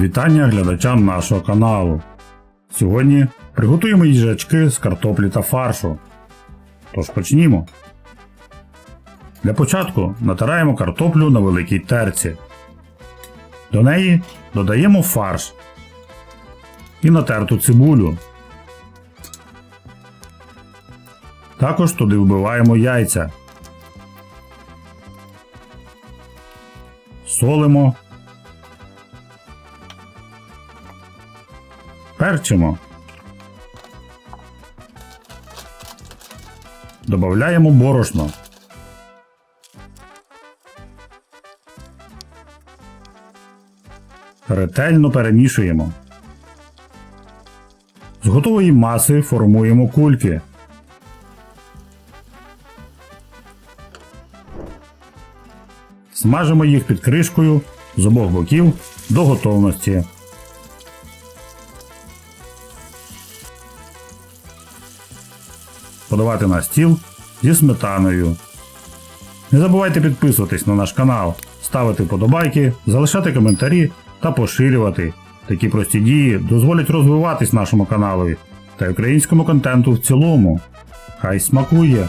Вітання глядачам нашого каналу. Сьогодні приготуємо їжачки з картоплі та фаршу. Тож почнімо. Для початку натираємо картоплю на великій терці. До неї додаємо фарш і натерту цибулю. Також туди вбиваємо яйця. Солимо. Перчимо. Добавляємо борошно. Ретельно перемішуємо. З готової маси формуємо кульки. Смажимо їх під кришкою з обох боків до готовності. Подавати на стіл зі сметаною. Не забувайте підписуватись на наш канал, ставити вподобайки, залишати коментарі та поширювати. Такі прості дії дозволять розвиватись нашому каналу та українському контенту в цілому. Хай смакує!